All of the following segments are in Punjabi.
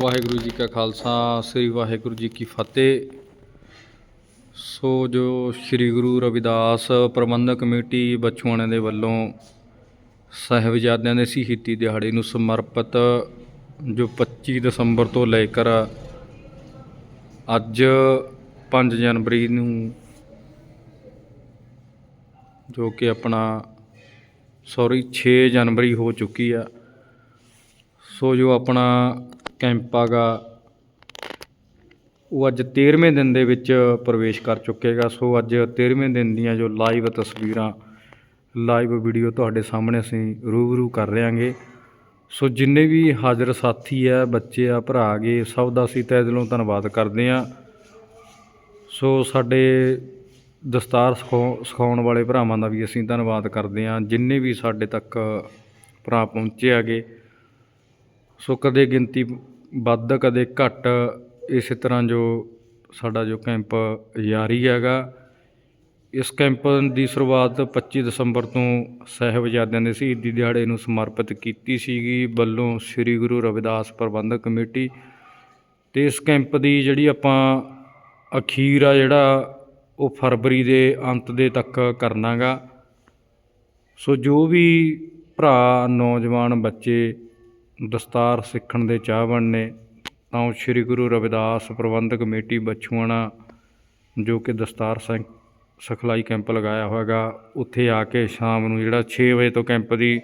ਵਾਹਿਗੁਰੂ ਜੀ ਕਾ ਖਾਲਸਾ, ਸ੍ਰੀ ਵਾਹਿਗੁਰੂ ਜੀ ਕੀ ਫਤਿਹ। ਸੋ ਜੋ ਸ੍ਰੀ ਗੁਰੂ ਰਵਿਦਾਸ ਪ੍ਰਬੰਧਕ ਕਮੇਟੀ ਬਚੂਆਣੇ ਦੇ ਵੱਲੋਂ ਸਾਹਿਬਜ਼ਾਦਿਆਂ ਦੇ ਸ਼ਹੀਦੀ ਦਿਹਾੜੇ ਨੂੰ ਸਮਰਪਿਤ ਜੋ 25 ਦਸੰਬਰ ਤੋਂ ਲੈ ਕਰ ਅੱਜ 5 ਜਨਵਰੀ ਨੂੰ ਜੋ ਕਿ ਆਪਣਾ, ਸੌਰੀ 6 ਜਨਵਰੀ ਹੋ ਚੁੱਕੀ ਆ। ਸੋ ਜੋ ਆਪਣਾ ਕੈਂਪ ਹੈਗਾ ਉਹ ਅੱਜ 13ਵੇਂ ਦਿਨ ਦੇ ਵਿੱਚ ਪ੍ਰਵੇਸ਼ ਕਰ ਚੁੱਕੇਗਾ। ਸੋ ਅੱਜ 13ਵੇਂ ਦਿਨ ਦੀਆਂ ਜੋ ਲਾਈਵ ਤਸਵੀਰਾਂ, ਲਾਈਵ ਵੀਡੀਓ ਤੁਹਾਡੇ ਸਾਹਮਣੇ ਅਸੀਂ ਰੂਬਰੂ ਕਰ ਰਹਾਂਗੇ। ਸੋ ਜਿੰਨੇ ਵੀ ਹਾਜ਼ਰ ਸਾਥੀ ਆ, ਬੱਚੇ ਆ, ਭਰਾ ਗੇ ਸਭ ਦਾ ਅਸੀਂ ਤਹਿ ਦਿਲੋਂ ਧੰਨਵਾਦ ਕਰਦੇ ਆ ਸੋ ਸਾਡੇ ਦਸਤਾਰ ਸਿਖਾਉ- ਸਿਖਾਉਣ ਵਾਲੇ ਭਰਾਵਾਂ ਦਾ ਵੀ ਅਸੀਂ ਧੰਨਵਾਦ ਕਰਦੇ ਹਾਂ। ਜਿੰਨੇ ਵੀ ਸਾਡੇ ਤੱਕ ਭਰਾ ਪਹੁੰਚੇ ਹੈਗੇ ਸੋ ਕਦੇ ਗਿਣਤੀ ਵੱਧ, ਕਦੇ ਘੱਟ, ਇਸੇ ਤਰ੍ਹਾਂ ਜੋ ਸਾਡਾ ਜੋ ਕੈਂਪ ਜਾਰੀ ਹੈਗਾ। ਇਸ ਕੈਂਪ ਦੀ ਸ਼ੁਰੂਆਤ 25 ਦਸੰਬਰ ਤੋਂ ਸਾਹਿਬਜ਼ਾਦਿਆਂ ਦੇ ਸ਼ਹੀਦੀ ਦਿਹਾੜੇ ਨੂੰ ਸਮਰਪਿਤ ਕੀਤੀ ਸੀਗੀ। ਵੱਲੋਂ ਸ੍ਰੀ ਗੁਰੂ ਰਵਿਦਾਸ ਪ੍ਰਬੰਧਕ ਕਮੇਟੀ ਤੇ ਇਸ ਕੈਂਪ ਦੀ ਜਿਹੜੀ ਆਪਾਂ ਅਖੀਰ ਆ ਜਿਹੜਾ ਉਹ ਫਰਵਰੀ ਦੇ ਅੰਤ ਦੇ ਤੱਕ ਕਰਨਾਗਾ। ਸੋ ਜੋ ਵੀ ਭਰਾ, ਨੌਜਵਾਨ ਬੱਚੇ ਦਸਤਾਰ ਸਿੱਖਣ ਦੇ ਚਾਹਵਣ ਨੇ ਤਾਂ ਉਹ ਸ੍ਰੀ ਗੁਰੂ ਰਵਿਦਾਸ ਪ੍ਰਬੰਧਕ ਕਮੇਟੀ ਬਛੂਆਣਾ ਜੋ ਕਿ ਦਸਤਾਰ ਸਿੰਘ ਸਿਖਲਾਈ ਕੈਂਪ ਲਗਾਇਆ ਹੋਵੇਗਾ ਉੱਥੇ ਆ ਕੇ ਸ਼ਾਮ ਨੂੰ ਜਿਹੜਾ 6 ਵਜੇ ਤੋਂ ਕੈਂਪ ਦੀ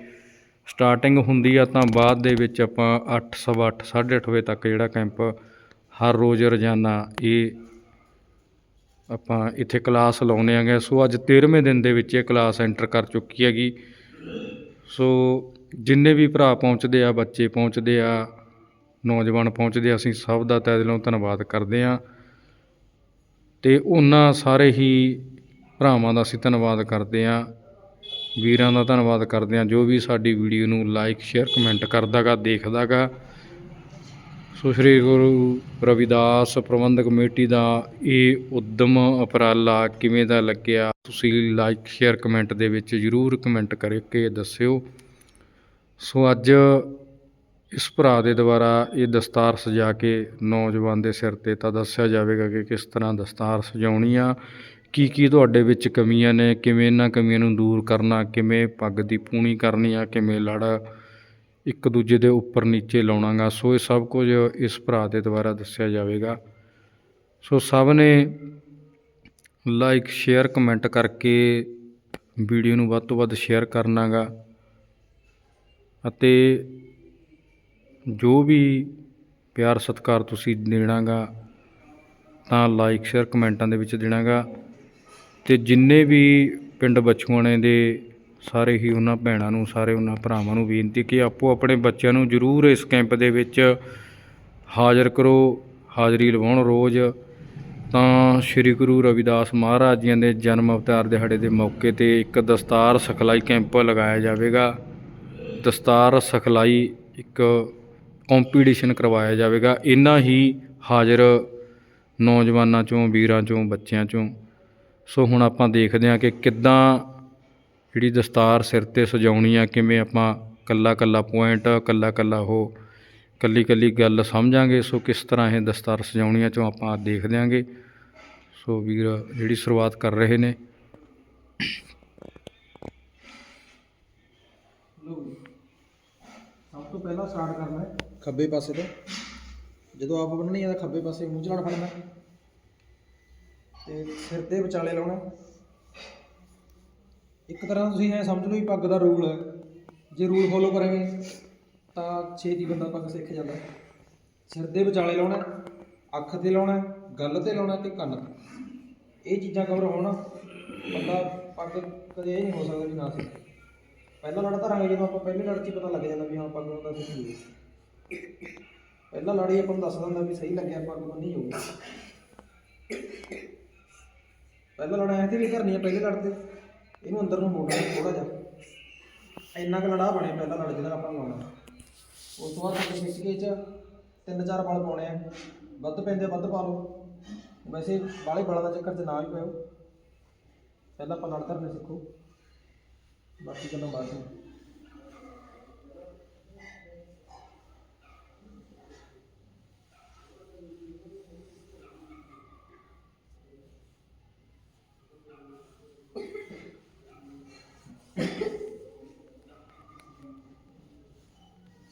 ਸਟਾਰਟਿੰਗ ਹੁੰਦੀ ਆ ਤਾਂ ਬਾਅਦ ਦੇ ਵਿੱਚ ਆਪਾਂ 8 ਸਵਾ ਅੱਠ, ਸਾਢੇ ਅੱਠ ਵਜੇ ਤੱਕ ਜਿਹੜਾ ਕੈਂਪ ਹਰ ਰੋਜ਼ ਰੋਜ਼ਾਨਾ ਇਹ ਆਪਾਂ ਇੱਥੇ ਕਲਾਸ ਲਾਉਨੇ ਆਂਗੇ ਸੋ ਅੱਜ 13ਵੇਂ ਦਿਨ ਦੇ ਵਿੱਚ ਇਹ ਕਲਾਸ ਐਂਟਰ ਕਰ ਚੁੱਕੀ ਹੈਗੀ। ਸੋ ਜਿੰਨੇ ਵੀ ਭਰਾ ਪਹੁੰਚਦੇ ਆ, ਬੱਚੇ ਪਹੁੰਚਦੇ ਆ, ਨੌਜਵਾਨ ਪਹੁੰਚਦੇ ਆ, ਅਸੀਂ ਸਭ ਦਾ ਤਹਿ ਦਿਲੋਂ ਧੰਨਵਾਦ ਕਰਦੇ ਆ ਤੇ ਉਹਨਾਂ ਸਾਰੇ ਹੀ ਭਰਾਵਾਂ ਦਾ ਅਸੀਂ ਧੰਨਵਾਦ ਕਰਦੇ ਆ ਵੀਰਾਂ ਦਾ ਧੰਨਵਾਦ ਕਰਦੇ ਆ ਜੋ ਵੀ ਸਾਡੀ ਵੀਡੀਓ ਨੂੰ ਲਾਈਕ ਸ਼ੇਅਰ ਕਮੈਂਟ ਕਰਦਾਗਾ ਦੇਖਦਾਗਾ ਸੋ ਸ੍ਰੀ ਗੁਰੂ ਰਵਿਦਾਸ ਪ੍ਰਬੰਧਕ ਕਮੇਟੀ ਦਾ ਇਹ ਉਦਮ ਉਪਰਾਲਾ ਕਿਵੇਂ ਦਾ ਲੱਗਿਆ, ਤੁਸੀਂ ਲਾਈਕ ਸ਼ੇਅਰ ਕਮੈਂਟ ਦੇ ਵਿੱਚ ਜ਼ਰੂਰ ਕਮੈਂਟ ਕਰਕੇ ਦੱਸਿਓ। ਸੋ ਅੱਜ ਇਸ ਭਰਾ ਦੇ ਦੁਆਰਾ ਇਹ ਦਸਤਾਰ ਸਜਾ ਕੇ ਨੌਜਵਾਨ ਦੇ ਸਿਰ ਤੇ ਤਾਂ ਦੱਸਿਆ ਜਾਵੇਗਾ ਕਿ ਕਿਸ ਤਰ੍ਹਾਂ ਦਸਤਾਰ ਸਜਾਉਣੀ ਆ, ਕੀ ਕੀ ਤੁਹਾਡੇ ਵਿੱਚ ਕਮੀਆਂ ਨੇ, ਕਿਵੇਂ ਇਹਨਾਂ ਕਮੀਆਂ ਨੂੰ ਦੂਰ ਕਰਨਾ, ਕਿਵੇਂ ਪੱਗ ਦੀ ਪੂਣੀ ਕਰਨੀ ਆ, ਕਿਵੇਂ ਲੜ ਇੱਕ ਦੂਜੇ ਦੇ ਉੱਪਰ ਨੀਚੇ ਲਾਉਣਾਗਾ। ਸੋ ਇਹ ਸਭ ਕੁਝ ਇਸ ਭਰਾ ਦੇ ਦੁਆਰਾ ਦੱਸਿਆ ਜਾਵੇਗਾ। ਸੋ ਸਭ ਨੇ ਲਾਈਕ, ਸ਼ੇਅਰ, ਕਮੈਂਟ ਕਰਕੇ ਵੀਡੀਓ ਨੂੰ ਵੱਧ ਤੋਂ ਵੱਧ ਸ਼ੇਅਰ ਕਰਨਾਗਾ। ਅਤੇ ਜੋ ਵੀ ਪਿਆਰ ਸਤਿਕਾਰ ਤੁਸੀਂ ਦੇਣਾ ਗਾ ਤਾਂ ਲਾਈਕ ਸ਼ੇਅਰ ਕਮੈਂਟਾਂ ਦੇ ਵਿੱਚ ਦੇਣਾ ਗਾ ਅਤੇ ਜਿੰਨੇ ਵੀ ਪਿੰਡ ਬਛੂਆਣੇ ਦੇ ਸਾਰੇ ਹੀ ਉਹਨਾਂ ਭੈਣਾਂ ਨੂੰ, ਸਾਰੇ ਉਹਨਾਂ ਭਰਾਵਾਂ ਨੂੰ ਬੇਨਤੀ ਕਿ ਆਪੋ ਆਪਣੇ ਬੱਚਿਆਂ ਨੂੰ ਜ਼ਰੂਰ ਇਸ ਕੈਂਪ ਦੇ ਵਿੱਚ ਹਾਜ਼ਰ ਕਰੋ, ਹਾਜ਼ਰੀ ਲਵਾਉਣ ਰੋਜ਼। ਤਾਂ ਸ੍ਰੀ ਗੁਰੂ ਰਵਿਦਾਸ ਮਹਾਰਾਜ ਜੀਆਂ ਦੇ ਜਨਮ ਅਵਤਾਰ ਦਿਹਾੜੇ ਦੇ ਮੌਕੇ ਤੇ ਇੱਕ ਦਸਤਾਰ ਸਿਖਲਾਈ ਕੈਂਪ ਲਗਾਇਆ ਜਾਵੇਗਾ। ਦਸਤਾਰ ਸਿਖਲਾਈ ਇੱਕ ਕੰਪੀਟੀਸ਼ਨ ਕਰਵਾਇਆ ਜਾਵੇਗਾ। ਇਨ੍ਹਾਂ ਹੀ ਹਾਜ਼ਰ ਨੌਜਵਾਨਾਂ ਚੋਂ, ਵੀਰਾਂ ਚੋਂ, ਬੱਚਿਆਂ ਚੋਂ। ਸੋ ਹੁਣ ਆਪਾਂ ਦੇਖਦੇ ਹਾਂ ਕਿ ਕਿੱਦਾਂ ਜਿਹੜੀ ਦਸਤਾਰ ਸਿਰ ਤੇ ਸਜਾਉਣੀ ਆ, ਕਿਵੇਂ ਆਪਾਂ ਕੱਲਾ ਕੱਲਾ ਪੁਆਇੰਟ ਕੱਲਾ ਕੱਲਾ ਉਹ, ਕੱਲੀ ਕੱਲੀ ਗੱਲ ਸਮਝਾਂਗੇ। ਸੋ ਕਿਸ ਤਰ੍ਹਾਂ ਇਹ ਦਸਤਾਰ ਸਜਾਉਣੀਆਂ ਚੋਂ ਆਪਾਂ ਦੇਖ ਦਿਆਂਗੇ ਸੋ ਵੀਰ, ਜਿਹੜੀ ਸ਼ੁਰੂਆਤ ਕਰ ਰਹੇ ਨੇ ਲਓ ਜੀ। ਸਭ ਤੋਂ ਪਹਿਲਾਂ ਸਟਾਰਟ ਕਰਨਾ ਹੈ। ਖੱਬੇ ਪਾਸੇ ਤੋਂ। ਜਦੋਂ ਆਪ ਬੰਨਣੀ ਹੈ ਤਾਂ ਖੱਬੇ ਪਾਸੇ ਮੂੰਹ ਝਾੜ ਫੜਨਾ ਤੇ ਸਿਰ ਦੇ ਵਿਚਾਲੇ ਲਾਉਣਾ ਇੱਕ ਤਰ੍ਹਾਂ ਤੁਸੀਂ ਐ ਸਮਝ ਲਓ ਵੀ ਪੱਗ ਦਾ ਰੂਲ ਹੈ। ਜੇ ਰੂਲ ਫੋਲੋ ਕਰਾਂਗੇ ਤਾਂ ਛੇਤੀ ਬੰਦਾ ਪੱਗ ਸਿੱਖ ਜਾਂਦਾ ਸਿਰ ਦੇ ਵਿਚਾਲੇ ਲਾਉਣਾ ਅੱਖ ਤੇ ਲਾਉਣਾ ਗੱਲ ਤੇ ਲਾਉਣਾ ਤੇ ਕੰਨ ਤੇ। ਇਹ ਚੀਜ਼ਾਂ ਕਵਰ ਹੋਣ, ਬੰਦਾ ਪੱਗ ਕਦੇ ਇਹ ਨਹੀਂ ਹੋ ਸਕਦਾ ਵੀ ਨਾ ਸਿੱਖੇ। ਪਹਿਲਾਂ ਲੜ ਧਰਾਂਗੇ ਜਦੋਂ ਆਪਾਂ ਪਹਿਲੇ ਲੜ 'ਚ ਹੀ ਪਤਾ ਲੱਗ ਜਾਂਦਾ ਵੀ ਹਾਂ ਪੱਗ ਬੰਦਾ ਸਿੱਖ ਲਈ ਪਹਿਲਾ ਲੜ ਆਪਾਂ ਨੂੰ ਦੱਸ ਦਿੰਦਾ ਵੀ ਸਹੀ ਲੱਗਿਆ ਪੱਗ ਬੰਨੀ ਹੋਊਗੀ। ਪਹਿਲਾ ਲੜ ਐ ਤੇ ਵੀ ਧਰਨੀ ਆ ਪਹਿਲੇ ਲੜ ਇਹਨੂੰ ਅੰਦਰ ਨੂੰ ਮੋੜਨਾ ਥੋੜਾ ਜਿਹਾ। ਇੰਨਾ ਕੁ ਲੜਾ ਬਣੇ ਪਹਿਲਾਂ ਲੜ ਜਿਹੜਾ ਆਪਾਂ ਲਾਉਣਾ ਉਸ ਤੋਂ ਬਾਅਦ ਆਪਾਂ ਖਿੱਚ ਕੇ 'ਚ ਤਿੰਨ ਚਾਰ ਬਲ ਪਾਉਣੇ ਆ। ਵੱਧ ਪੈਂਦੇ ਆ, ਵੱਧ ਪਾ ਲਓ। ਵੈਸੇ ਬਾਲੇ ਬਲਾਂ ਦਾ ਚੱਕਰ 'ਚ ਨਾ ਵੀ ਪਿਓ ਪਹਿਲਾਂ ਆਪਾਂ ਲੜ ਧਰਨੇ ਸਿੱਖੋ। ਬਾਕੀ ਗੱਲਾਂ ਬਾਅਦ ਵਿੱਚ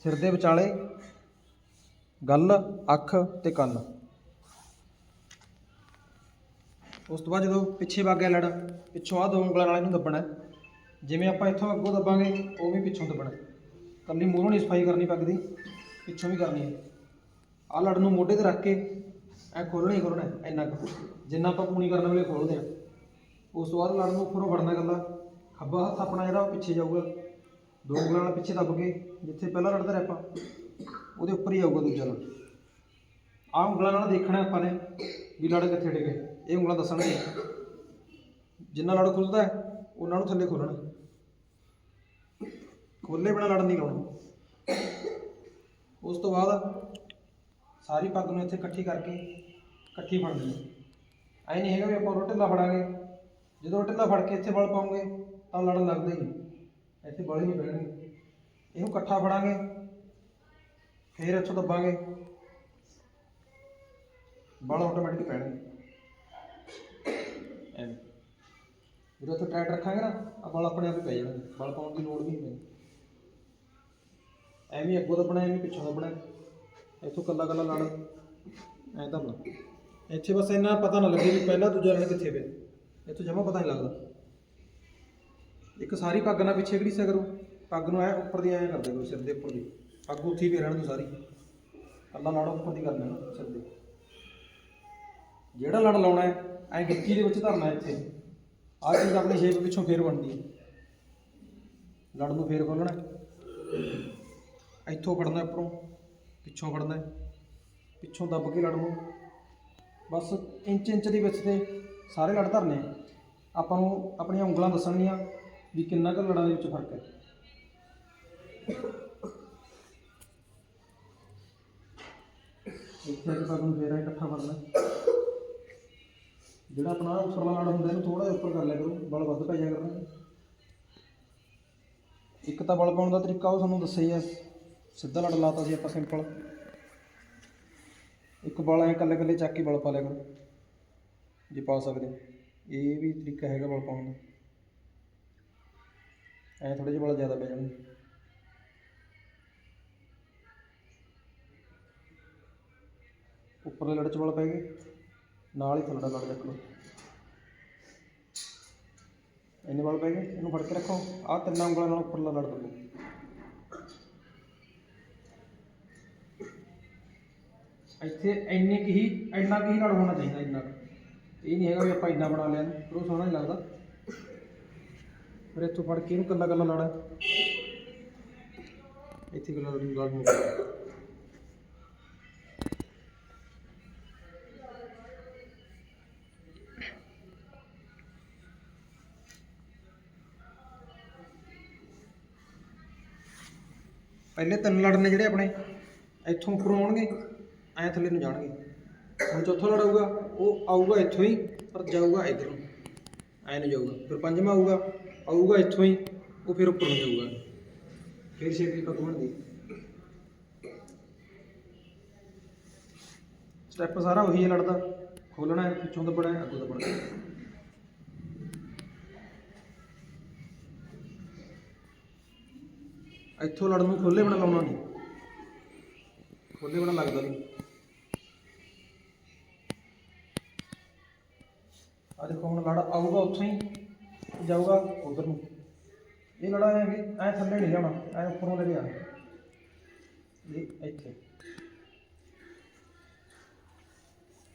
ਸਿਰ ਦੇ ਵਿਚਾਲੇ, ਗੱਲ, ਅੱਖ ਤੇ ਕੰਨ। ਉਸ ਤੋਂ ਬਾਅਦ ਜਦੋਂ ਪਿੱਛੇ ਵਗ ਗਿਆ ਲੜ, ਪਿੱਛੋਂ ਆ ਦੋ ਉਂਗਲਾਂ ਨਾਲ ਇਹਨੂੰ ਦੱਬਣਾ ਜਿਵੇਂ ਆਪਾਂ ਇੱਥੋਂ ਅੱਗੋਂ ਦੱਬਾਂਗੇ, ਉਹ ਵੀ ਪਿੱਛੋਂ ਦੱਬਣਾ। ਹੈ। ਕੱਲੀ ਮੂਹਰੋਂ ਨਹੀਂ ਸਫ਼ਾਈ ਕਰਨੀ ਪੱਗ ਦੀ ਪਿੱਛੋਂ ਵੀ ਕਰਨੀ ਹੈ। ਆਹ ਲੜ ਨੂੰ ਮੋਢੇ ਤੇ ਰੱਖ ਕੇ ਐ ਖੋਲਣਾ ਹੀ ਖੋਲਣਾ ਇੰਨਾ ਕੁ। ਜਿੰਨਾ ਆਪਾਂ ਪੂਣੀ ਕਰਨ ਵੇਲੇ ਖੋਲਦੇ ਆ ਉਸ ਤੋਂ ਬਾਅਦ ਲੜ ਨੂੰ ਉੱਪਰੋਂ ਫੜਨਾ ਗੱਲਾ ਖੱਬਾ ਹੱਥ ਆਪਣਾ ਜਿਹੜਾ, ਉਹ ਪਿੱਛੇ ਜਾਊਗਾ। ਦੋ ਉਂਗਲਾਂ ਨਾਲ ਪਿੱਛੇ ਦੱਬ ਕੇ, ਜਿੱਥੇ ਪਹਿਲਾਂ ਲੜਦਾ ਰਿਹਾ ਆਪਾਂ, ਉਹਦੇ ਉੱਪਰ ਹੀ ਆਊਗਾ ਦੂਜਾ ਲੜ। ਆਹ ਉਂਗਲਾਂ ਨਾਲ ਦੇਖਣਾ ਆਪਾਂ ਨੇ ਵੀ ਲੜ ਕਿੱਥੇ ਡਿੱਗੇ ਇਹ ਉਂਗਲਾਂ ਦੱਸਣਗੇ ਜਿੰਨਾ ਲੜ ਖੁੱਲਦਾ ਉਹਨਾਂ ਨੂੰ ਥੱਲੇ ਖੋਲਣਾ ਖੋਲੇ ਬਿਨਾ ਲੜਨ ਨਹੀਂ ਲਾਉਣਾ ਉਸ ਤੋਂ ਬਾਅਦ ਸਾਰੀ ਪੱਗ ਨੂੰ ਇੱਥੇ ਇਕੱਠੀ ਕਰਕੇ ਇਕੱਠੀ ਫੜ ਲੈਣੀ ਐ ਨਹੀਂ ਹੈਗਾ ਵੀ ਆਪਾਂ ਰੋਟੇ ਲਾ ਫੜਾਂਗੇ। ਜਦੋਂ ਰੋਟੇ ਲਾ ਫੜ ਕੇ ਇੱਥੇ ਬਲ ਪਾਉਂਗੇ, ਤਾਂ ਲੜਨ ਲੱਗਦਾ ਹੀ ਨਹੀਂ। ਇੱਥੇ ਬਲ ਹੀ ਨਹੀਂ ਪੈਣਗੇ ਇਹਨੂੰ ਇਕੱਠਾ ਫੜਾਂਗੇ, ਫਿਰ ਇੱਥੋਂ ਦੱਬਾਂਗੇ। ਬਲ ਆਟੋਮੈਟਿਕ ਪੈਣਗੇ। ਐਵੇਂ। ਜਦੋਂ ਇੱਥੇ ਟਾਈਟ ਰੱਖਾਂਗੇ ਨਾ ਆ ਬਲ ਆਪਣੇ ਆਪ ਹੀ ਪੈ ਜਾਣਗੇ। ਬਲ ਪਾਉਣ ਦੀ ਲੋੜ ਵੀ ਨਹੀਂ ਪੈਂਦੀ। ਐਵੇਂ ਅੱਗੋਂ ਦਾ ਦੱਬਣਾ ਐਵੇਂ ਪਿੱਛੋਂ ਦਾ ਬਣਾਇਆ ਇੱਥੋਂ ਕੱਲਾ ਕੱਲਾ ਲੜ। ਐਂ ਦੱਬਣਾ ਇੱਥੇ ਬਸ ਇੰਨਾ ਪਤਾ ਨਾ ਲੱਗੇ ਵੀ ਪਹਿਲਾ ਦੂਜਾ ਲੜ ਕਿੱਥੇ ਪਿਆ। ਇੱਥੋਂ ਜਮਾ ਪਤਾ ਨਹੀਂ ਲੱਗਦਾ। ਇੱਕ ਸਾਰੀ ਪੱਗ ਨਾਲ ਪਿੱਛੇ ਘੜੀਸਿਆ ਕਰੋ? ਪੱਗ ਨੂੰ ਐ ਉੱਪਰ ਦੀ ਐਂ ਕਰਦੇ ਕਰੋ ਸਿਰ ਦੇ ਉੱਪਰ ਦੀ। ਪੱਗ ਉੱਥੇ ਹੀ ਰਹਿਣ ਦੋ ਸਾਰੀ। ਕੱਲਾ ਲੜ ਉੱਪਰ ਦੀ ਕਰਨਾ ਨਾ ਸਿਰ ਦੇ। ਜਿਹੜਾ ਲੜ ਲਾਉਣਾ ਹੈ ਐ ਗਿੱਟੀ ਦੇ ਵਿੱਚ ਧਰਨਾ ਇੱਥੇ। ਆਹ ਚੀਜ਼ ਆਪਣੀ ਸ਼ੇਪ ਪਿੱਛੋਂ ਫੇਰ ਬਣਦੀ ਹੈ ਲੜ ਨੂੰ ਫੇਰ ਖੋਲਣਾ ਇੱਥੋਂ ਫੜਨਾ ਉੱਪਰੋਂ, ਪਿੱਛੋਂ ਫੜਨਾ ਪਿੱਛੋਂ ਦੱਬ ਕੇ ਲੜ ਨੂੰ ਬਸ ਇੰਚ ਇੰਚ ਦੇ ਵਿੱਚ ਤੇ ਸਾਰੇ ਲੜ ਧਰਨੇ ਆਪਾਂ ਨੂੰ ਆਪਣੀਆਂ ਉਂਗਲਾਂ ਦੱਸਣਗੀਆਂ ਵੀ ਕਿੰਨਾ ਕੁ ਲੜਾਂ ਦੇ ਵਿੱਚ ਫ਼ਰਕ ਹੈ। ਇੱਥੇ ਇੱਕ ਪੱਗ ਫੇਰ ਇਕੱਠਾ ਫੜਨਾ ਜਿਹੜਾ ਆਪਣਾ ਉੱਪਰਲਾ ਲੜ ਹੁੰਦਾ ਇਹਨੂੰ ਥੋੜਾ ਜਿਹਾ ਉੱਪਰ ਕਰ ਲਿਆ ਕਰੋ, ਬਲ ਵੱਧ ਪੈ ਜਾ ਕਰਨਾ ਇੱਕ ਤਾਂ ਬਲ ਪਾਉਣ ਦਾ ਤਰੀਕਾ ਉਹ ਤੁਹਾਨੂੰ ਦੱਸਿਆ ਹੀ ਹੈ ਸਿੱਧਾ ਲੜ ਲਾਤਾ ਸੀ ਆਪਾਂ ਸਿੰਪਲ ਇੱਕ ਬਲ ਐ ਕੱਲੇ ਕੱਲੇ ਚੱਕ ਕੇ ਬਲ ਪਾ ਲਿਆ ਕਰੋ, ਜੇ ਪਾ ਸਕਦੇ। ਇਹ ਵੀ ਤਰੀਕਾ ਹੈਗਾ ਬਲ ਪਾਉਣ ਦਾ। ਐ ਥੋੜੇ ਜਿਹੇ ਬਲ ਜ਼ਿਆਦਾ ਪੈ ਜਾਣਗੇ ਉੱਪਰਲੇ ਲੜ ਚ ਬਲ ਪੈ ਗਏ। ਨਾਲ ਹੀ ਥੱਲੜਾ ਲੜ ਚੱਕ ਲਓ। ਇੰਨੇ ਬਲ ਪੈ ਗਏ, ਇਹਨੂੰ ਫੜ ਕੇ ਰੱਖੋ। ਆਹ ਤਿੰਨਾਂ ਉਂਗਲਾਂ ਨਾਲ ਉੱਪਰਲਾ ਲੜ ਦਬੋ। ਇੱਥੇ ਇੰਨੇ ਕੁ ਹੀ, ਇੰਨਾ ਕੁ ਹੀ ਲੜ ਹੋਣਾ ਚਾਹੀਦਾ ਇੰਨਾ ਕੁ। ਇਹ ਨਹੀਂ ਹੈਗਾ ਵੀ ਆਪਾਂ ਇੰਨਾ ਬਣਾ ਲਿਆ। ਫਿਰ ਉਹ ਸੋਹਣਾ ਨਹੀਂ ਲੱਗਦਾ। ਫਿਰ ਇੱਥੋਂ ਫੜ ਕੇ ਇਹਨੂੰ ਕੱਲਾ ਕੱਲਾ ਲੜ ਇੱਥੇ ਕੱਲਾ ਲੜ ਮੁੱਕ ਪਹਿਲੇ ਤਿੰਨ ਲੜਨੇ ਜਿਹੜੇ ਆਪਣੇ ਇੱਥੋਂ ਉੱਪਰੋਂ ਆਉਣਗੇ। ਐ ਥੱਲੇ ਨੂੰ ਜਾਣਗੇ। ਹੁਣ ਚੌਥਾ ਲੜ ਉਹ ਆਊਗਾ ਇੱਥੋਂ ਹੀ, ਪਰ ਜਾਊਗਾ ਇੱਧਰ। ਨੂੰ ਐ ਨੂੰ ਜਾਊਗਾ, ਫਿਰ ਪੰਜਵਾਂ ਆਊਗਾ ਆਊਗਾ ਇੱਥੋਂ ਹੀ, ਉਹ ਫਿਰ ਉੱਪਰ ਨੂੰ ਜਾਊਗਾ। ਫਿਰ ਸ਼ੇਪ ਪੱਗ ਬਣਦੀ। ਸਟੈਪ ਸਾਰਾ ਉਹੀ ਹੈ ਲੜਦਾ ਖੋਲਣਾ ਹੈ, ਪਿੱਛੋਂ ਦੱਬਣਾ ਹੈ, ਅੱਗੋਂ ਦੱਬਣਾ ਹੈ। ਇੱਥੋਂ ਲੜ ਨੂੰ ਖੋਲੇ ਬਣਾ ਲਾਉਣਾ ਨਹੀਂ। ਖੋਲੇ ਬਣਾ ਲੱਗਦਾ ਨਹੀਂ। ਆ ਦੇਖੋ ਹੁਣ ਲੜ ਆਊਗਾ ਉੱਥੋਂ ਹੀ ਤੇ ਜਾਊਗਾ ਉਧਰ ਨੂੰ। ਇਹ ਲੜਾ ਹੈ ਵੀ ਐ ਥੱਲੇ ਨਹੀਂ ਜਾਣਾ, ਐ ਉੱਪਰੋਂ ਲੈ ਕੇ ਆਣਾ ਇਹ ਇੱਥੇ।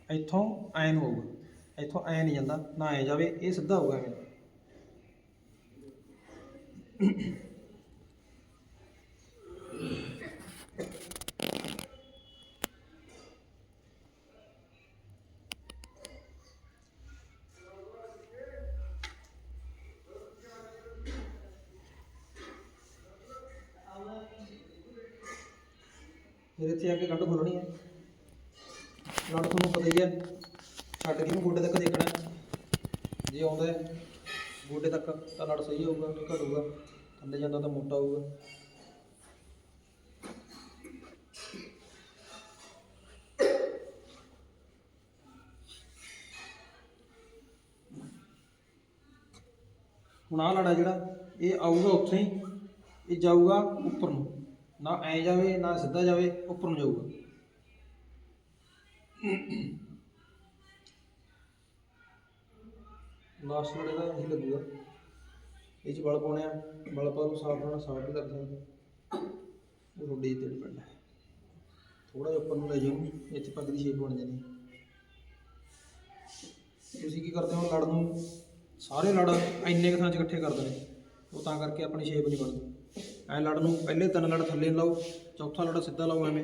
ਇੱਥੋਂ ਐ ਨੂੰ ਆਊਗਾ, ਇੱਥੋਂ ਐ ਨਹੀਂ ਜਾਂਦਾ, ਨਾ ਐ ਜਾਵੇ, ਇਹ ਸਿੱਧਾ ਹੋਊਗਾ ਐਵੇਂ। ਫਿਰ ਇੱਥੇ ਆ ਕੇ ਗੰਢ ਖੋਲਣੀ ਹੈ। ਲੜ ਤੁਹਾਨੂੰ ਪਤਾ ਹੀ ਹੈ, ਛੱਡ ਕੇ ਨੂੰ ਗੋਡੇ ਤੱਕ ਦੇਖਣਾ ਹੈ। ਜੇ ਆਉਂਦਾ ਹੈ, ਗੋਡੇ ਤੱਕ, ਤਾਂ ਲੜ ਸਹੀ ਹੋਊਗਾ ਨਹੀਂ ਘਟੂਗਾ ਥੱਲੇ ਜਾਂਦਾ ਤਾਂ ਮੋਟਾ ਹੋਊਗਾ। ਹੁਣ ਆਹ ਲੜਾ ਜਿਹੜਾ, ਇਹ ਆਊਗਾ ਉੱਥੇ ਹੀ, ਇਹ ਜਾਊਗਾ ਉੱਪਰ ਨੂੰ। ਨਾ ਐ ਜਾਵੇ, ਨਾ ਸਿੱਧਾ ਜਾਵੇ, ਉੱਪਰ ਨੂੰ ਜਾਊਗਾ। ਲਾਸਟ ਵਾਲੇ ਦਾ ਇਹੀ ਲੱਗੂਗਾ। ਇਹ ਚ ਬਲ ਪਾਉਣੇ ਆ ਬਲ ਪਾ ਨੂੰ ਸਾਫ਼ ਹੋਣਾ ਸਾਫ਼ ਵੀ ਕਰ ਸਕਦੇ ਉਹ ਰੋਡੀ ਤੇ ਡਿਪੈਂਡ ਹੈ ਥੋੜਾ ਜਿਹਾ ਉੱਪਰ ਨੂੰ ਲੈ ਜਾਓ ਇੱਥੇ ਪੱਗ ਦੀ ਸ਼ੇਪ ਬਣ ਜਾਣੀ। ਤੁਸੀਂ ਕੀ ਕਰਦੇ ਹੋ ਲੜ ਨੂੰ? ਸਾਰੇ ਲੜ ਇੰਨੇ ਕੁ ਥਾਂ 'ਚ ਇਕੱਠੇ ਕਰਦੇ ਨੇ। ਉਹ ਤਾਂ ਕਰਕੇ ਆਪਣੀ ਸ਼ੇਪ ਨਹੀਂ ਬਣਦੀ। ਐ ਲੜ ਨੂੰ ਪਹਿਲੇ ਤਿੰਨ ਲੜ ਥੱਲੇ ਨੂੰ ਲਾਓ, ਚੌਥਾ ਲੜ ਸਿੱਧਾ ਲਾਓ ਐਵੇਂ,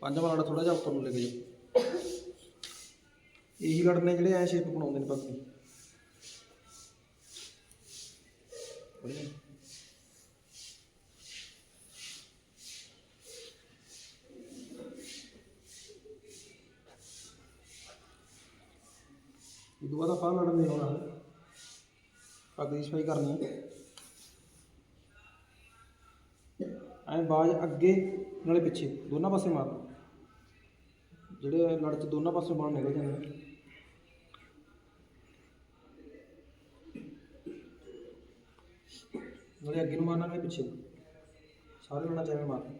ਪੰਜਵਾਂ ਲੜ ਥੋੜਾ ਜਿਹਾ ਉੱਪਰ ਨੂੰ ਲੈ ਕੇ ਜਾਓ। ਇਹੀ ਲੜ ਨੇ ਜਿਹੜੇ ਐ ਸ਼ੇਪ ਬਣਾਉਂਦੇ ਨੇ ਪੱਗ ਦੀ ਵਧੀਆ। ਇਹ ਦੁਬਾਰਾ ਫਾਹ ਲੜਨ ਨਹੀਂ ਹੋਣਾ ਪੱਗ ਦੀ ਸਫ਼ਾਈ ਕਰਨੀ ਹੈ ਐ ਬਾਜ ਅੱਗੇ, ਨਾਲੇ ਪਿੱਛੇ, ਦੋਨਾਂ ਪਾਸੇ ਮਾਰਨਾ ਜਿਹੜੇ ਲੜ ਚ ਦੋਨਾਂ ਪਾਸੇ ਬਾਣ ਨਿਕਲ ਜਾਂਦੇ ਨੇ। ਨਾਲੇ ਅੱਗੇ ਨੂੰ ਮਾਰਨਾ, ਨਾਲੇ ਪਿੱਛੇ। ਨੂੰ। ਸਾਰੇ ਲੜਾਂ ਚ ਮਾਰਨਾ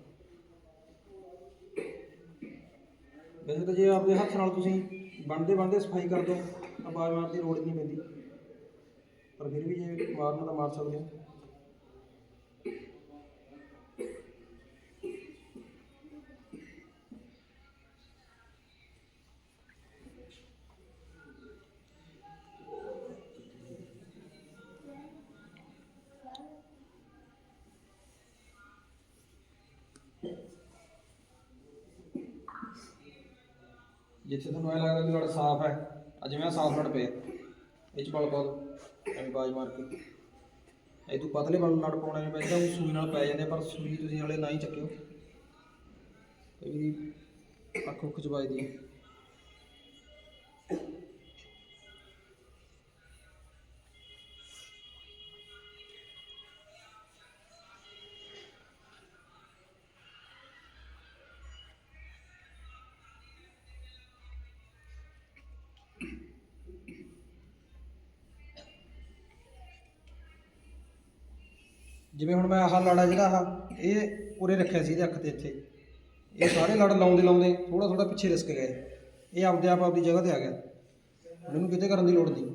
ਵੈਸੇ ਤਾਂ ਜੇ ਆਪਦੇ ਹੱਥ ਨਾਲ ਤੁਸੀਂ ਬਣਦੇ ਬਣਦੇ ਸਫ਼ਾਈ ਕਰ ਦੋ ਆਵਾਜ਼ ਮਾਰਨ ਦੀ ਲੋੜ ਹੀ ਨਹੀਂ ਪੈਂਦੀ। ਪਰ ਫਿਰ ਵੀ ਜੇ ਮਾਰਨਾ ਤਾਂ ਮਾਰ ਸਕਦੇ ਹੋ। ਜਿੱਥੇ ਤੁਹਾਨੂੰ ਐ ਲੱਗਦਾ ਕਿ ਲੜ ਸਾਫ਼ ਹੈ ਅੱਜ ਮੈਂ ਸਾਫ਼ ਲੜ ਪਏ। ਇਹ ਚ ਬਲ ਪਾ ਐਵੇਂ ਬਾਜ ਮਾਰ ਕੇ। ਇਹ ਤੋਂ ਪਤਲੇ ਬਲ ਲੜ ਪਾਉਣੇ ਨੇ ਪੈਂਦਾ ਉਹ ਸੂਈ ਨਾਲ ਪੈ ਜਾਂਦੇ ਪਰ ਸੂਈ ਤੁਸੀਂ ਹਲੇ ਨਾ ਹੀ ਚੱਕਿਓ। ਇਹ ਵੀ ਅੱਖ ਉੱਖ ਚ ਵੱਜਦੀ ਹੈ। ਜਿਵੇਂ ਹੁਣ ਮੈਂ ਆਹ ਲੜਾ ਜਿਹੜਾ ਆਹ, ਇਹ ਉਰੇ ਰੱਖਿਆ ਸੀ ਇਹਦੇ ਅੱਖ ਤੇ ਇੱਥੇ। ਇਹ ਸਾਰੇ ਲੜ ਲਾਉਂਦੇ ਲਾਉਂਦੇ ਥੋੜਾ ਥੋੜਾ ਪਿੱਛੇ ਰਿਸਕ ਗਏ। ਇਹ ਆਪਦੇ ਆਪ ਆਪਦੀ ਜਗ੍ਹਾ ਤੇ ਆ ਗਿਆ। ਹੁਣ ਇਹਨੂੰ ਕਿਤੇ ਕਰਨ ਦੀ ਲੋੜ ਨਹੀਂ।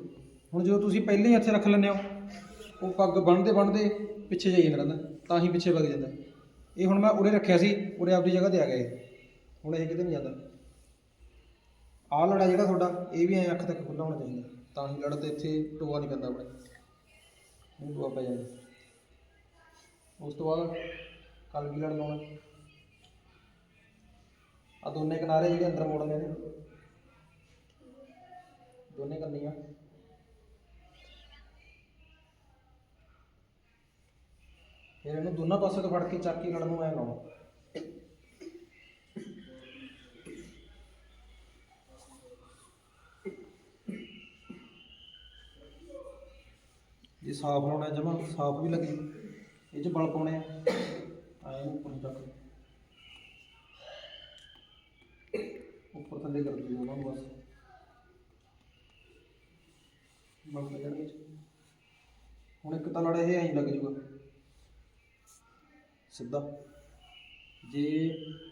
ਹੁਣ ਜਦੋਂ ਤੁਸੀਂ ਪਹਿਲਾਂ ਹੀ ਇੱਥੇ ਰੱਖ ਲੈਂਦੇ ਹੋ, ਉਹ ਪੱਗ ਬਣਦੇ ਬਣਦੇ ਪਿੱਛੇ ਜਾਈ ਜਾਂਦਾ ਰਹਿੰਦਾ, ਤਾਂ ਹੀ ਪਿੱਛੇ ਵਗ ਜਾਂਦਾ। ਇਹ ਹੁਣ ਮੈਂ ਉਰੇ ਰੱਖਿਆ ਸੀ, ਉਰੇ ਆਪਦੀ ਜਗ੍ਹਾ ਤੇ ਆ ਗਿਆ ਇਹ। ਹੁਣ ਇਹ ਕਿਤੇ ਨਹੀਂ ਜਾਂਦਾ। ਆਹ ਲੜਾ ਜਿਹੜਾ ਤੁਹਾਡਾ, ਇਹ ਵੀ ਐ ਅੱਖ ਤੱਕ ਖੁੱਲ੍ਹਾ ਹੋਣਾ ਚਾਹੀਦਾ। ਤਾਂ ਹੀ ਲੜ ਤੇ ਇੱਥੇ ਟੋਆ ਨਹੀਂ ਪੈਂਦਾ ਆਪਣੇ। ਇਹ ਟੋਆ ਪੈ ਜਾਂਦਾ। ਉਸ ਤੋਂ ਬਾਅਦ ਕਲਗੀ ਲੜ ਲਾਉਣਾ ਆ ਦੋਨੇ ਕਿਨਾਰੇ ਜਿਹੜੇ ਅੰਦਰ ਮੋੜਨੇ ਨੇ। ਦੋਨੇ ਕਰਨੀਆਂ ਫਿਰ ਇਹਨੂੰ ਦੋਨਾਂ ਪਾਸੇ ਤੋਂ ਫੜ ਕੇ ਚਾਕੀ ਕੇ ਲੜ ਨੂੰ ਐ ਲਾਉਣਾ। ਜੇ ਸਾਫ਼ ਲਾਉਣਾ ਜਮਾ, ਸਾਫ਼ ਵੀ ਲੱਗੇ ਚ ਬਲ ਪਾਉਣੇ ਆ। ਆਏ ਨੂੰ ਉੱਪਰ ਨੂੰ ਉੱਪਰ ਥੱਲੇ ਕਰ ਦਿਓ ਉਹਨਾਂ ਬਸ। ਬਲ ਪੈ ਜਾਣਗੇ ਹੁਣ ਇੱਕ ਤਾਂ ਲੜਾ ਇਹ ਐਂ ਲੱਗ ਜੂਗਾ। ਸਿੱਧਾ। ਜੇ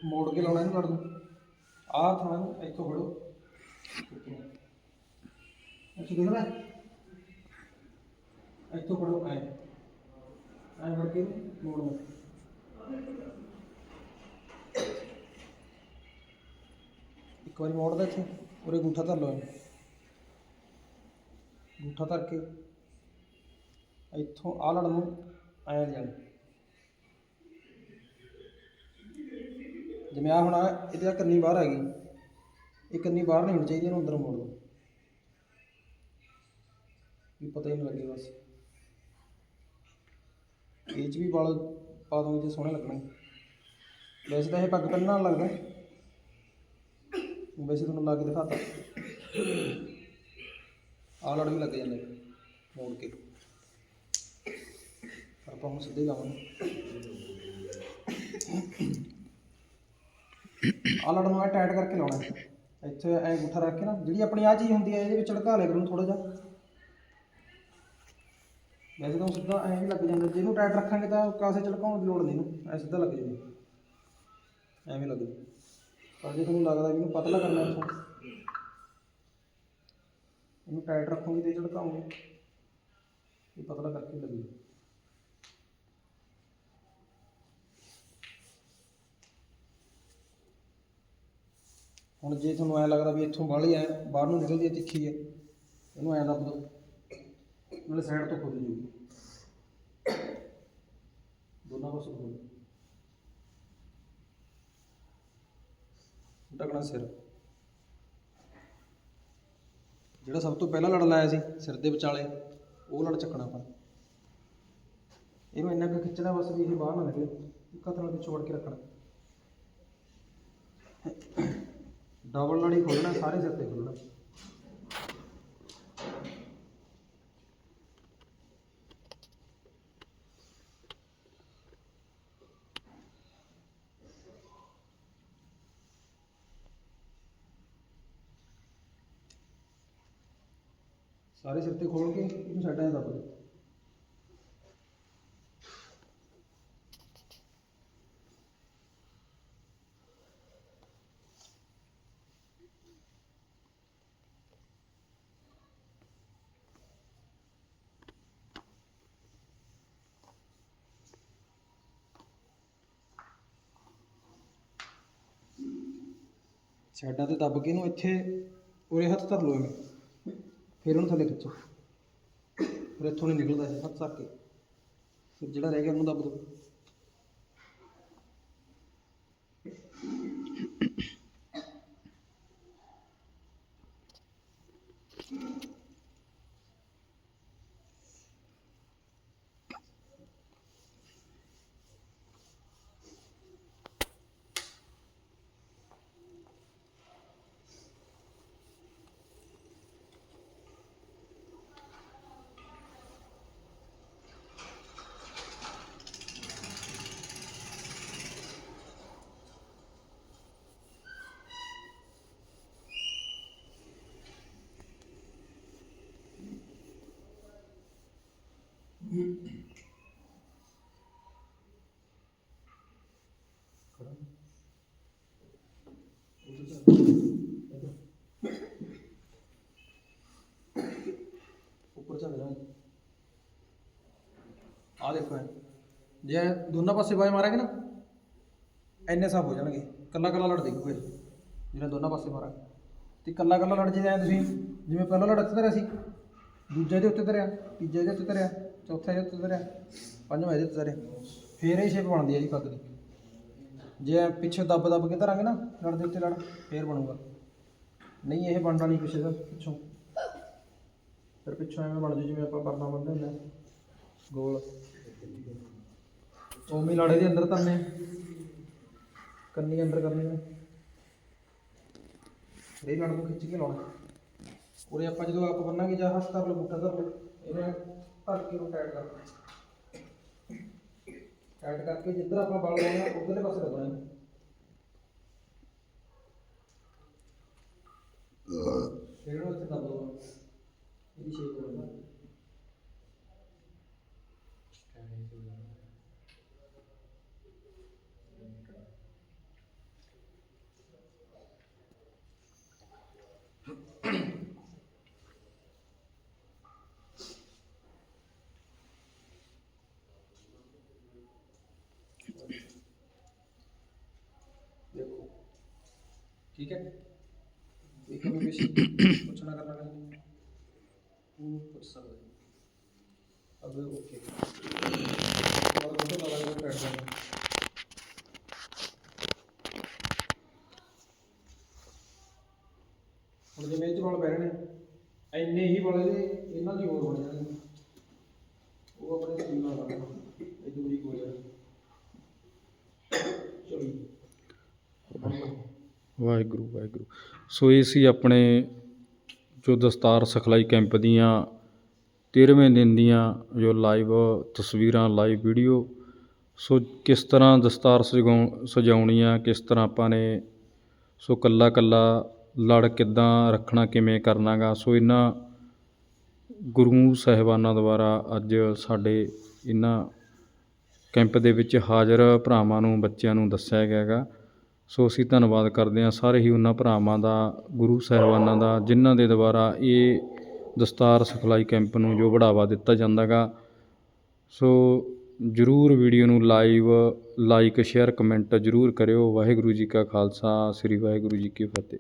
ਮੋੜ ਕੇ ਲਾਉਣਾ ਇਹਨੂੰ ਲੜ ਨੂੰ ਆਹ ਥਾਂ ਨੂੰ ਇੱਥੋਂ ਫੜੋ। ਅੱਛਾ ਦੇਖ ਲੈ। ਇੱਥੋਂ ਫੜੋ, ਐਂ। ਐਂ ਫੜ ਕੇ ਮੋੜਨਾ ਇੱਕ ਵਾਰੀ ਮੋੜ ਮੋੜਦਾ ਇੱਥੇ, ਉਰੇ ਅੰਗੂਠਾ ਧਰ ਲਓ ਐਂ। ਅੰਗੂਠਾ ਧਰ ਕੇ ਇੱਥੋਂ ਆ ਲੜ ਨੂੰ ਐਂ ਜਾਣ। ਜਿਵੇਂ ਆ ਹੁਣ ਆਹ, ਇਹਦੇ ਆ ਕੰਨੀ ਬਾਹਰ ਆ ਗਈ। ਇਹ ਕੰਨੀ ਬਾਹਰ ਨਹੀਂ ਹੋਣੀ ਚਾਹੀਦੀ, ਇਹਨੂੰ ਅੰਦਰ ਮੋੜ ਦੋ ਵੀ ਪਤਾ ਹੀ ਨਹੀਂ ਲੱਗੇ ਬਸ। ਇਹ 'ਚ ਵੀ ਵਾਲ ਪਾ ਦੋਗੇ ਤੇ ਸੋਹਣੇ ਲੱਗਣਗੇ ਵੈਸੇ ਤਾਂ ਇਹ ਪੱਗ ਪਹਿਲਾਂ ਨਾਲ ਲੱਗਦਾ। ਵੈਸੇ ਤੁਹਾਨੂੰ ਲਾ ਕੇ ਦਿਖਾਤਾ। ਆਹ ਲੜ ਵੀ ਲੱਗ ਜਾਂਦੇ ਮੋੜ ਕੇ। ਆਪਾਂ ਹੁਣ ਸਿੱਧੇ ਹੀ ਲਾਵਾਂਗੇ ਆਹ ਲੜ ਨੂੰ ਐ ਟਾਈਟ ਕਰਕੇ ਲਾਉਣਾ। ਇੱਥੇ ਐ ਅੰਗੂਠਾ ਰੱਖ ਕੇ ਨਾ, ਜਿਹੜੀ ਆਪਣੀ ਆ ਚੀਜ਼ ਹੁੰਦੀ ਹੈ, ਇਹਦੇ ਵਿੱਚ ਝੜਕਾ ਲਿਆ ਕਰੋ ਥੋੜਾ ਜਿਹਾ। ਵੈਸੇ ਤਾਂ ਉਹ ਸਿੱਧਾ ਐਂ ਹੀ ਲੱਗ ਜਾਂਦਾ, ਜਿਹਨੂੰ ਟਾਈਟ ਰੱਖਾਂਗੇ ਤਾਂ ਕਾਸੇ ਝੜਕਾਉਣ ਦੀ ਲੋੜ ਨਹੀਂ ਇਹਨੂੰ, ਐ ਸਿੱਧਾ ਲੱਗ ਜਾਊਗਾ। ਐਵੇਂ ਲੱਗ ਜੂ ਪਰ ਜੇ ਤੁਹਾਨੂੰ ਲੱਗਦਾ ਵੀ ਇਹਨੂੰ ਪਤਲਾ ਕਰਨਾ ਇੱਥੋਂ ਇਹਨੂੰ ਟਾਈਟ ਰੱਖੋਗੇ ਤੇ ਝੜਕਾਓਗੇ ਇਹ ਪਤਲਾ ਕਰਕੇ ਲੱਗੂ ਹੁਣ ਜੇ ਤੁਹਾਨੂੰ ਐ ਲੱਗਦਾ ਵੀ ਇੱਥੋਂ ਬਾਹਲੀ ਐ, ਬਾਹਰ ਨੂੰ ਨਿਕਲਦੀ ਹੈ ਤਿੱਖੀ ਹੈ, ਇਹਨੂੰ ਐ ਦੱਬ ਦਿਓ। ਨਾਲੇ ਸਾਈਡ ਤੋਂ ਖੁੱਲ ਜੂਗੀ ਦੋਨਾਂ ਪਾਸੋਂ ਖੁੱਲ ਢਕਣਾ ਸਿਰ। ਜਿਹੜਾ ਸਭ ਤੋਂ ਪਹਿਲਾਂ ਲੜ ਲਾਇਆ ਸੀ, ਸਿਰ ਦੇ ਵਿਚਾਲੇ, ਉਹ ਲੜ ਚੱਕਣਾ ਆਪਾਂ। ਇਹਨੂੰ ਇੰਨਾ ਕੁ ਖਿੱਚਣਾ ਬਸ ਵੀ ਇਹ ਬਾਹਰ ਨਾ ਨਿਕਲੇ। ਇੱਕ ਹੱਥ ਨਾਲ ਪਿੱਛੋਂ ਵੜ ਕੇ ਰੱਖਣਾ। ਡਬਲ ਲੜੀ ਖੋਲਣਾ ਸਾਰੇ ਸਿਰ ਤੇ ਖੋਲਣਾ ਸਾਰੇ ਸਿਰ ਤੇ ਖੋਲ ਕੇ ਇਹਨੂੰ ਸਾਈਡਾਂ 'ਤੇ ਦੱਬ ਦਿਓ ਸਾਈਡਾਂ ਤੇ ਦੱਬ ਕੇ ਇਹਨੂੰ ਇੱਥੇ ਉਰੇ ਹੱਥ ਧਰ ਲਓ ਐਵੇਂ। ਫਿਰ ਉਹਨੂੰ ਥੱਲੇ ਖਿੱਚੋ। ਫਿਰ ਇੱਥੋਂ ਨਹੀਂ ਨਿਕਲਦਾ ਇਹ ਹੱਥ ਧਰ ਕੇ। ਫਿਰ ਜਿਹੜਾ ਰਹਿ ਗਿਆ ਉਹਨੂੰ ਦੱਬ ਦਿਓ ਉੱਪਰ ਚੱਲ ਜਾ ਆ ਦੇਖੋ ਇਹ। ਜੇ ਦੋਨਾਂ ਪਾਸੇ ਬਾਜ ਮਾਰਾਂਗੇ ਨਾ ਐਨੇ ਸਭ ਹੋ ਜਾਣਗੇ। ਕੱਲਾ ਕੱਲਾ ਲੜ ਦੇਖੋ ਜਿਹੜਾ ਦੋਨਾਂ ਪਾਸੇ ਮਾਰਾਂਗੇ ਤੇ ਕੱਲਾ ਕੱਲਾ ਲੜ ਜੇ ਐਂ ਤੁਸੀਂ, ਜਿਵੇਂ ਪਹਿਲਾ ਲੜ ਇੱਥੇ ਧਰਿਆ ਸੀ, ਦੂਜਾ ਇਹਦੇ ਉੱਤੇ ਧਰਿਆ, ਤੀਜਾ ਇਹਦੇ ਉੱਤੇ ਧਰਿਆ, ਚੌਥਾ ਇਹਦੇ ਉੱਤੇ ਧਰਿਆ, ਪੰਜਵਾਂ ਇਹਦੇ ਉੱਤੇ ਧਰਿਆ। ਫੇਰ ਇਹ ਸ਼ੇਪ ਬਣਦੀ ਹੈ ਜੀ ਪੱਗ ਦੀ। ਜੇ ਪਿੱਛੇ ਦੱਬ ਦੱਬ ਕੇ ਧਰਾਂਗੇ ਨਾ ਲੜ ਦੇ ਉੱਤੇ ਲੜ, ਫੇਰ ਬਣੂਗਾ। ਨਹੀਂ, ਇਹ ਬਣਦਾ ਨਹੀਂ ਪਿੱਛੇ ਦਾ ਪਿੱਛੋਂ। ਫਿਰ ਪਿੱਛੋਂ ਐਵੇਂ ਬਣ ਜੂ ਜਿਵੇਂ ਆਪਾਂ ਪਰਨਾ ਬੰਨ੍ਹਦੇ ਹੁੰਦੇ ਹਾਂ ਗੋਲ। ਹੀ ਲਾੜੇ ਦੇ ਅੰਦਰ ਧਰਨੇ ਕੰਨੀ ਅੰਦਰ ਕਰਨੀ ਨੇ ਇਹ ਲੜ ਨੂੰ ਖਿੱਚ ਕੇ ਲਾਉਣਾ। ਉਰੇ ਆਪਾਂ ਜਦੋਂ ਆਪ ਬੰਨਾਂਗੇ ਜਾਂ ਹੱਥ ਧਰ ਲਓ ਬੁੱਟਾ ਧਰ ਲਓ ਇਹਨੇ ਧਰ ਕੇ ਨੂੰ ਟਾਈਟ ਕਰ ਟਾਈਟ ਕਰਕੇ ਜਿੱਧਰ ਆਪਾਂ ਬਲ ਲਾਉਣਾ ਉਧਰਲੇ ਪਾਸੇ ਲੱਗਣਾ। ਫਿਰ ਉਹ ਇੱਥੇ ਦੱਬ ਦੋ ਇਹਦੀ ਸ਼ੇਪ ਹੋ ਜਾਣਾ ਦੇਖੋ ਠੀਕ ਹੈ ਇੱਕ ਵੀ ਕੁਛ ਪੁੱਛਣਾ ਕਰਨਾ ਕਿਸੇ ਨੂੰ ਉਹ ਪੁੱਛ ਸਕਦੇ ਹੋ। ਅਗਰ ਓਕੇ और फोटो लगा के बैठ जाना ਹੁਣ ਜਿਵੇਂ ਇਹ 'ਚ ਵਾਲ ਪੈਣੇ ਨੇ ਇੰਨੇ ਹੀ ਵਾਲੇ ਦੇ ਇਹਨਾਂ ਦੀ ਹੋਰ ਬਣ ਜਾਣਗੇ ਵਾਹਿਗੁਰੂ ਵਾਹਿਗੁਰੂ। ਸੋ ਇਹ ਸੀ ਆਪਣੇ ਜੋ ਦਸਤਾਰ ਸਿਖਲਾਈ ਕੈਂਪ ਦੀਆਂ 13ਵੇਂ ਦਿਨ ਦੀਆਂ ਜੋ ਲਾਈਵ ਤਸਵੀਰਾਂ, ਲਾਈਵ ਵੀਡੀਓ। ਸੋ ਕਿਸ ਤਰ੍ਹਾਂ ਦਸਤਾਰ ਸਜਾਉ ਸਜਾਉਣੀ ਆ ਕਿਸ ਤਰ੍ਹਾਂ ਆਪਾਂ ਨੇ ਸੋ ਕੱਲਾ ਕੱਲਾ ਲੜ ਕਿੱਦਾਂ ਰੱਖਣਾ, ਕਿਵੇਂ ਕਰਨਾਗਾ। ਸੋ ਇਹਨਾਂ ਗੁਰੂ ਸਾਹਿਬਾਨਾਂ ਦੁਆਰਾ ਅੱਜ ਸਾਡੇ ਇਹਨਾਂ ਕੈਂਪ ਦੇ ਵਿੱਚ ਹਾਜ਼ਰ ਭਰਾਵਾਂ ਨੂੰ, ਬੱਚਿਆਂ ਨੂੰ ਦੱਸਿਆ ਗਿਆ ਗਾ ਸੋ ਅਸੀਂ ਧੰਨਵਾਦ ਕਰਦੇ ਹਾਂ ਸਾਰੇ ਹੀ ਉਹਨਾਂ ਭਰਾਵਾਂ ਦਾ, ਗੁਰੂ ਸਾਹਿਬਾਨਾਂ ਦਾ, ਜਿਨ੍ਹਾਂ ਦੇ ਦੁਆਰਾ ਇਹ ਦਸਤਾਰ ਸਿਖਲਾਈ ਕੈਂਪ ਨੂੰ ਜੋ ਬੜਾਵਾ ਦਿੱਤਾ ਜਾਂਦਾ ਗਾ ਸੋ ਜਰੂਰ ਵੀਡੀਓ ਨੂੰ ਲਾਈਵ, ਲਾਈਕ, ਸ਼ੇਅਰ, ਕਮੈਂਟ ਜਰੂਰ ਕਰਿਓ। ਵਾਹਿਗੁਰੂ ਜੀ ਕਾ ਖਾਲਸਾ, ਸ੍ਰੀ ਵਾਹਿਗੁਰੂ ਜੀ ਕੀ ਫਤਿਹ।